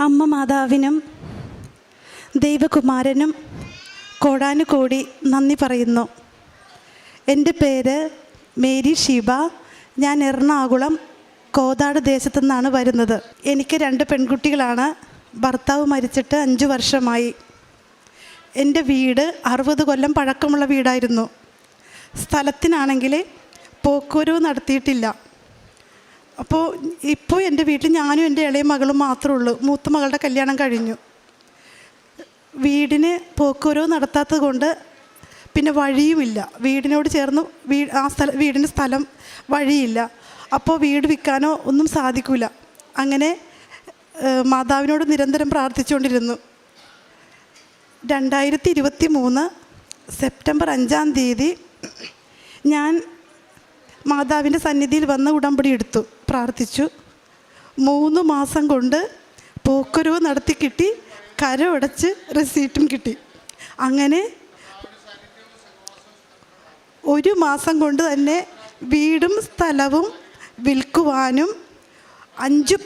അമ്മ മാതാവിനും ദൈവകുമാരനും കോടാനുകോടി നന്ദി പറയുന്നു. എന്റെ പേര് മേരി ഷീബ. ഞാൻ എറണാകുളം കോതാട് ദേശത്തു നിന്നാണ് വരുന്നത്. എനിക്ക് രണ്ട് പെൺകുട്ടികളാണ്. ഭർത്താവ് മരിച്ചിട്ട് അഞ്ച് വർഷമായി. എന്റെ വീട് അറുപത് കൊല്ലം പഴക്കമുള്ള വീടായിരുന്നു. സ്ഥലത്തിനാണെങ്കിൽ പോക്കുവരവ് നടത്തിയിട്ടില്ല. അപ്പോൾ ഇപ്പോൾ എന്റെ വീട്ടിൽ ഞാനും എന്റെ ഇളയ മകളും മാത്രമേ ഉള്ളൂ. മൂത്ത മകളുടെ കല്യാണം കഴിഞ്ഞു. വീടിന് പോക്കുവരവ് നടത്താത്തത് കൊണ്ട് പിന്നെ വഴിയുമില്ല. വീടിനോട് ചേർന്ന് വീ ആ സ്ഥല വീടിന്റെ സ്ഥലം വഴിയില്ല. അപ്പോൾ വീട് വിൽക്കാനോ ഒന്നും സാധിക്കില്ല അങ്ങനെ മാതാവിനോട് നിരന്തരം പ്രാർത്ഥിച്ചുകൊണ്ടിരുന്നു. രണ്ടായിരത്തി ഇരുപത്തി മൂന്ന് സെപ്റ്റംബർ അഞ്ചാം തീയതി ഞാൻ മാതാവിന്റെ സന്നിധിയിൽ വന്ന് ഉടമ്പടി എടുത്തു പ്രാർത്ഥിച്ചു. മൂന്ന് മാസം കൊണ്ട് പൂക്കുരുവ് നടത്തി കിട്ടി കരമടച്ച് റെസീറ്റും കിട്ടി. അങ്ങനെ ഒരു മാസം കൊണ്ട് തന്നെ വീടും സ്ഥലവും വിൽക്കുവാനും അഞ്ച്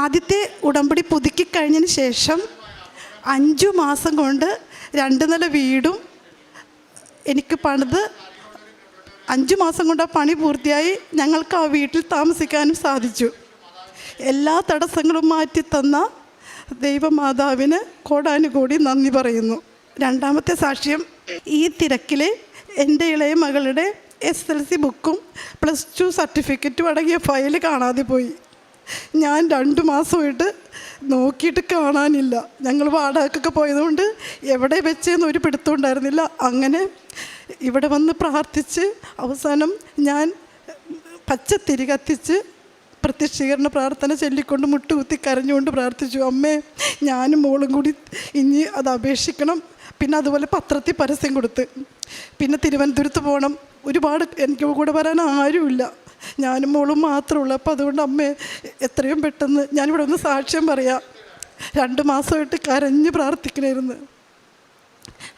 ആദ്യത്തെ ഉടമ്പടി പുതുക്കി കഴിഞ്ഞതിന് ശേഷം അഞ്ചു മാസം കൊണ്ട് രണ്ട് നില വീടും എനിക്ക് പണിത് അഞ്ച് മാസം കൊണ്ട് ആ പണി പൂർത്തിയായി ഞങ്ങൾക്ക് ആ വീട്ടിൽ താമസിക്കാനും സാധിച്ചു. എല്ലാ തടസ്സങ്ങളും മാറ്റി തന്ന ദൈവമാതാവിന് കോടാനുകൂടി നന്ദി പറയുന്നു. രണ്ടാമത്തെ സാക്ഷ്യം ഈ തിരക്കിൽ എന്റെ ഇളയ മകളുടെ എസ് എൽ സി ബുക്കും പ്ലസ് ടു സർട്ടിഫിക്കറ്റും അടങ്ങിയ ഫയൽ കാണാതെ പോയി. ഞാൻ രണ്ട് മാസമായിട്ട് നോക്കിയിട്ട് കാണാനില്ല. ഞങ്ങൾ വാടകയ്ക്കൊക്കെ പോയതുകൊണ്ട് എവിടെ വെച്ചെന്ന് ഒരു പിടുത്തം ഉണ്ടായിരുന്നില്ല. അങ്ങനെ ഇവിടെ വന്ന് പ്രാർത്ഥിച്ച് അവസാനം ഞാൻ പച്ചത്തിരി കത്തിച്ച് പ്രത്യക്ഷീകരണ പ്രാർത്ഥന ചൊല്ലിക്കൊണ്ട് മുട്ടുകുത്തി കരഞ്ഞുകൊണ്ട് പ്രാർത്ഥിച്ചു അമ്മേ ഞാനും മോളും കൂടി ഇനി അത് അപേക്ഷിക്കണം. പിന്നെ അതുപോലെ പത്രത്തിൽ പരസ്യം കൊടുത്ത്. പിന്നെ തിരുവനന്തപുരത്ത് പോകണം ഒരുപാട് എനിക്ക് കൂടെ വരാൻ ആരുമില്ല. ഞാനും മോളും മാത്രമേ ഉള്ളൂ. അപ്പോൾ അതുകൊണ്ട് അമ്മേ എത്രയും പെട്ടെന്ന് ഞാനിവിടെ ഒന്ന് സാക്ഷ്യം പറയാം. രണ്ട് മാസമായിട്ട് കരഞ്ഞ് പ്രാർത്ഥിക്കണമായിരുന്നു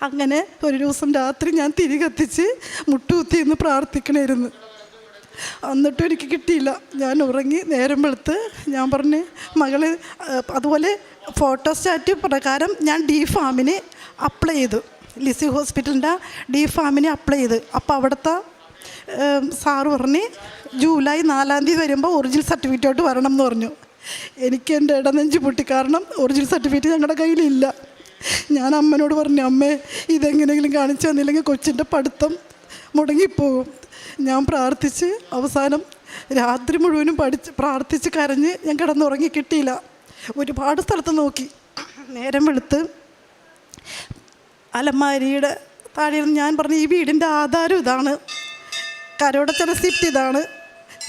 അങ്ങനെ ഒരു ദിവസം രാത്രി ഞാൻ തിരി കത്തിച്ച് മുട്ടുകുത്തി എന്ന് പ്രാർത്ഥിക്കണമായിരുന്നു എന്നിട്ടും എനിക്ക് കിട്ടിയില്ല. ഞാൻ ഉറങ്ങി നേരം വെളുത്ത് ഞാൻ പറഞ്ഞ് മകൾ അതുപോലെ ഫോട്ടോസ്റ്റാറ്റ് പ്രകാരം ഞാൻ ഡി ഫാമിന് അപ്ലൈ ചെയ്തു. ലിസി ഹോസ്പിറ്റലിന്റെ ഡി ഫാമിന് അപ്ലൈ ചെയ്ത്. അപ്പോൾ അവിടുത്തെ സാറ് പറഞ്ഞ് ജൂലൈ നാലാം തീയതി വരുമ്പോൾ ഒറിജിനൽ സർട്ടിഫിക്കറ്റോട്ട് വരണം എന്ന് പറഞ്ഞു. എനിക്ക് എന്റെ ഇടനെഞ്ച് പൊട്ടി. കാരണം ഒറിജിനൽ സർട്ടിഫിക്കറ്റ് ഞങ്ങളുടെ കയ്യിലില്ല. ഞാൻ അമ്മനോട് പറഞ്ഞു അമ്മേ ഇതെങ്ങനെയെങ്കിലും കാണിച്ചു തന്നില്ലെങ്കിൽ കൊച്ചിന്റെ പഠിത്തം മുടങ്ങിപ്പോകും ഞാൻ പ്രാർത്ഥിച്ച് അവസാനം രാത്രി മുഴുവനും പഠിച്ച് പ്രാർത്ഥിച്ച് കരഞ്ഞ് ഞാൻ കിടന്നുറങ്ങി കിട്ടിയില്ല. ഒരുപാട് സ്ഥലത്ത് നോക്കി. നേരം വെളുത്ത് അലമാരിയുടെ താഴെ ഞാൻ പറഞ്ഞു ഈ വീടിന്റെ ആധാരം ഇതാണ്. കരോടച്ച റെസിപ്റ്റ് ഇതാണ്.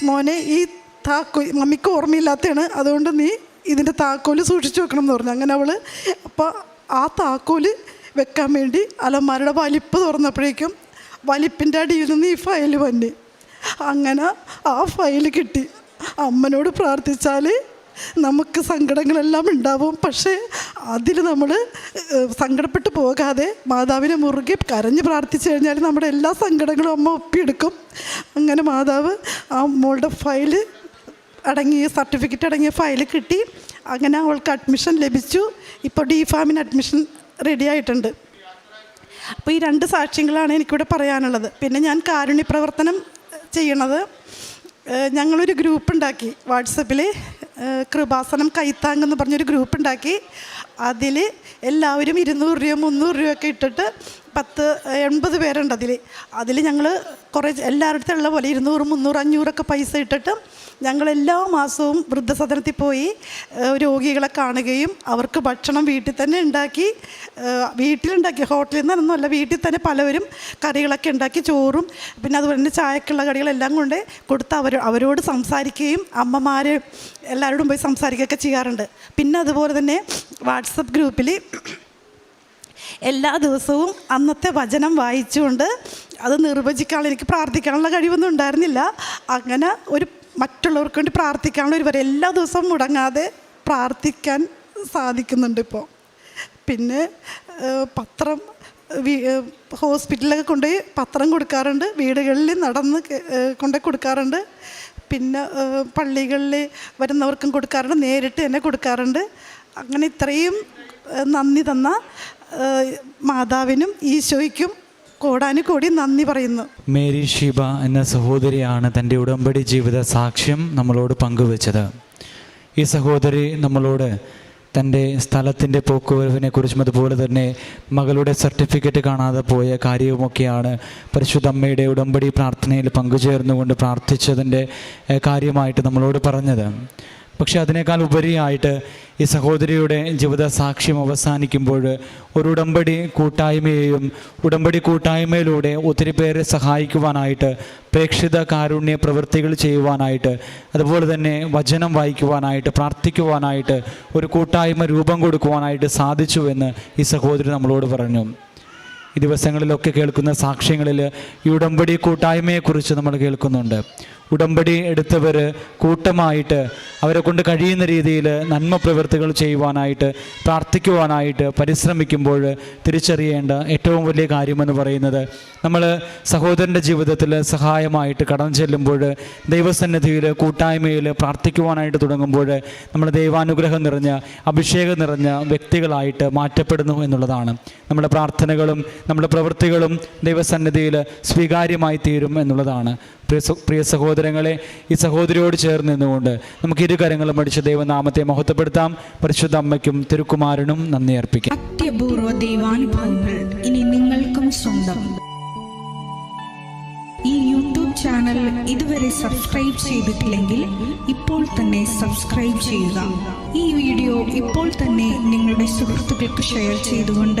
മോനെ ഈ താക്കോ മമ്മിക്ക് ഓർമ്മയില്ലാത്തതാണ്. അതുകൊണ്ട് നീ ഇതിന്റെ താക്കോൽ സൂക്ഷിച്ചു വെക്കണം എന്ന് പറഞ്ഞു. അങ്ങനെ അവൾ അപ്പോൾ ആ താക്കോൽ വെക്കാൻ വേണ്ടി അലമാരയുടെ വലിപ്പ് തുറന്നപ്പോഴേക്കും വലിപ്പിന്റെ അടിയിൽ നിന്ന് ഈ ഫയൽ വന്നി. അങ്ങനെ ആ ഫയൽ കിട്ടി. അമ്മനോട് പ്രാർത്ഥിച്ചാൽ നമുക്ക് സങ്കടങ്ങളെല്ലാം ഉണ്ടാവും. പക്ഷേ അതിൽ നമ്മൾ സങ്കടപ്പെട്ട് പോകാതെ മാതാവിനെ മുറുകെ കരഞ്ഞ് പ്രാർത്ഥിച്ചു കഴിഞ്ഞാൽ നമ്മുടെ എല്ലാ സങ്കടങ്ങളും അമ്മ ഒപ്പിയെടുക്കും. അങ്ങനെ മാതാവ് ആ മോളുടെ ഫയൽ അടങ്ങിയ സർട്ടിഫിക്കറ്റ് അടങ്ങിയ ഫയൽ കിട്ടി. അങ്ങനെ അവൾക്ക് അഡ്മിഷൻ ലഭിച്ചു. ഇപ്പോൾ ഡി ഫാമിന് അഡ്മിഷൻ റെഡി ആയിട്ടുണ്ട്. അപ്പോൾ ഈ രണ്ട് സാക്ഷ്യങ്ങളാണ് എനിക്കിവിടെ പറയാനുള്ളത്. പിന്നെ ഞാൻ കാരുണ്യ പ്രവർത്തനം ചെയ്യണത്. ഞങ്ങളൊരു ഗ്രൂപ്പ് ഉണ്ടാക്കി വാട്സപ്പിൽ കൃപാസനം കൈത്താങ് എന്ന് പറഞ്ഞൊരു ഗ്രൂപ്പ് ഉണ്ടാക്കി. അതിൽ എല്ലാവരും ഇരുന്നൂറ് രൂപ മുന്നൂറ് രൂപയൊക്കെ ഇട്ടിട്ട് പത്ത് എൺപത് പേരുണ്ട് അതിൽ അതിൽ ഞങ്ങൾ കുറേ എല്ലാവരുടെ ഉള്ള പോലെ ഇരുന്നൂറ് മുന്നൂറ് അഞ്ഞൂറൊക്കെ പൈസ ഇട്ടിട്ട് ഞങ്ങൾ എല്ലാ മാസവും വൃദ്ധസദനത്തിൽ പോയി രോഗികളെ കാണുകയും അവർക്ക് ഭക്ഷണം വീട്ടിൽ തന്നെ ഉണ്ടാക്കി വീട്ടിലുണ്ടാക്കി ഹോട്ടലിൽ നിന്നൊന്നുമല്ല വീട്ടിൽ തന്നെ പലവരും കറികളൊക്കെ ഉണ്ടാക്കി ചോറും പിന്നെ അതുപോലെ തന്നെ ചായക്കുള്ള കടികളെല്ലാം കൊണ്ട് കൊടുത്ത് അവർ അവരോട് സംസാരിക്കുകയും അമ്മമാർ എല്ലാവരോടും പോയി സംസാരിക്കുകയൊക്കെ ചെയ്യാറുണ്ട്. പിന്നെ അതുപോലെ തന്നെ വാട്സപ്പ് ഗ്രൂപ്പിൽ എല്ലാ ദിവസവും അന്നത്തെ വചനം വായിച്ചുകൊണ്ട് അത് നിർവചിക്കാനുള്ള എനിക്ക് പ്രാർത്ഥിക്കാനുള്ള കഴിവൊന്നും ഉണ്ടായിരുന്നില്ല. അങ്ങനെ ഒരു മറ്റുള്ളവർക്ക് വേണ്ടി പ്രാർത്ഥിക്കാനുള്ള ഒരു വരെ എല്ലാ ദിവസവും മുടങ്ങാതെ പ്രാർത്ഥിക്കാൻ സാധിക്കുന്നുണ്ട് ഇപ്പോൾ പിന്നെ പത്രം ഹോസ്പിറ്റലിലൊക്കെ കൊണ്ടുപോയി പത്രം കൊടുക്കാറുണ്ട്. വീടുകളിൽ നടന്ന് കൊണ്ടുപോയി കൊടുക്കാറുണ്ട്. പിന്നെ പള്ളികളിൽ വരുന്നവർക്കും കൊടുക്കാറുണ്ട്. നേരിട്ട് തന്നെ കൊടുക്കാറുണ്ട്. അങ്ങനെ ഇത്രയും നന്ദി തന്ന മാതാവിനും ഈശോയ്ക്കും കോടാനുകോടി നന്ദി പറയുന്നു. മേരി ഷീബ എന്ന സഹോദരിയാണ് തന്റെ ഉടമ്പടി ജീവിത സാക്ഷ്യം നമ്മളോട് പങ്കുവച്ചത്. ഈ സഹോദരി നമ്മളോട് തന്റെ സ്ഥലത്തിന്റെ പോക്കുവരവിനെ കുറിച്ചും അതുപോലെ തന്നെ മകളുടെ സർട്ടിഫിക്കറ്റ് കാണാതെ പോയ കാര്യവുമൊക്കെയാണ് പരിശുദ്ധ അമ്മയുടെ ഉടമ്പടി പ്രാർത്ഥനയിൽ പങ്കുചേർന്നുകൊണ്ട് പ്രാർത്ഥിച്ചതിന്റെ കാര്യമായിട്ട് നമ്മളോട് പറഞ്ഞത്. പക്ഷെ അതിനേക്കാൾ ഉപരിയായിട്ട് ഈ സഹോദരിയുടെ ജീവിത സാക്ഷ്യം അവസാനിക്കുമ്പോൾ ഒരു ഉടമ്പടി കൂട്ടായ്മയെയും ഉടമ്പടി കൂട്ടായ്മയിലൂടെ ഒത്തിരി പേരെ സഹായിക്കുവാനായിട്ട് പ്രേക്ഷിത കാരുണ്യ പ്രവൃത്തികൾ ചെയ്യുവാനായിട്ട് അതുപോലെ തന്നെ വചനം വായിക്കുവാനായിട്ട് പ്രാർത്ഥിക്കുവാനായിട്ട് ഒരു കൂട്ടായ്മ രൂപം കൊടുക്കുവാനായിട്ട് സാധിച്ചുവെന്ന് ഈ സഹോദരി നമ്മളോട് പറഞ്ഞു. ഈ ദിവസങ്ങളിലൊക്കെ കേൾക്കുന്ന സാക്ഷ്യങ്ങളിൽ ഈ ഉടമ്പടി കൂട്ടായ്മയെക്കുറിച്ച് നമ്മൾ കേൾക്കുന്നുണ്ട്. ഉടമ്പടി എടുത്തവർ കൂട്ടമായിട്ട് അവരെ കൊണ്ട് കഴിയുന്ന രീതിയിൽ നന്മ പ്രവൃത്തികൾ ചെയ്യുവാനായിട്ട് പ്രാർത്ഥിക്കുവാനായിട്ട് പരിശ്രമിക്കുമ്പോൾ തിരിച്ചറിയേണ്ട ഏറ്റവും വലിയ കാര്യമെന്ന് പറയുന്നത് നമ്മൾ സഹോദരന്റെ ജീവിതത്തിൽ സഹായമായിട്ട് കടന്നു ചെല്ലുമ്പോൾ ദൈവസന്നിധിയിൽ കൂട്ടായ്മയിൽ പ്രാർത്ഥിക്കുവാനായിട്ട് തുടങ്ങുമ്പോൾ നമ്മൾ ദൈവാനുഗ്രഹം നിറഞ്ഞ അഭിഷേകം നിറഞ്ഞ വ്യക്തികളായിട്ട് മാറ്റപ്പെടുന്നു എന്നുള്ളതാണ്. നമ്മുടെ പ്രാർത്ഥനകളും നമ്മുടെ പ്രവൃത്തികളും ദൈവസന്നിധിയിൽ സ്വീകാര്യമായി തീരും എന്നുള്ളതാണ്. പ്രിയ പ്രിയ സഹോദരങ്ങളെ ഈ സഹോദരിയോട് ചേർന്ന് നിന്നുകൊണ്ട് നമുക്ക് ഇരു കരങ്ങളും അടിച്ച് ദൈവനാമത്തെ മഹത്വപ്പെടുത്താം. പരിശുദ്ധ അമ്മയ്ക്കും തിരുക്കുമാരനും നന്ദി അർപ്പിക്കാം. അത്യപൂർവ ദൈവാനുഭവങ്ങൾ ഇനി നിങ്ങൾക്കും സ്വന്തം. ഈ യൂട്യൂബ് ചാനൽ ഇതുവരെ സബ്സ്ക്രൈബ് ചെയ്തിട്ടില്ലെങ്കിൽ ഇപ്പോൾ തന്നെ സബ്സ്ക്രൈബ് ചെയ്യുക. ഈ വീഡിയോ ഇപ്പോൾ തന്നെ നിങ്ങളുടെ സുഹൃത്തുക്കൾക്ക് ഷെയർ ചെയ്തുകൊണ്ട്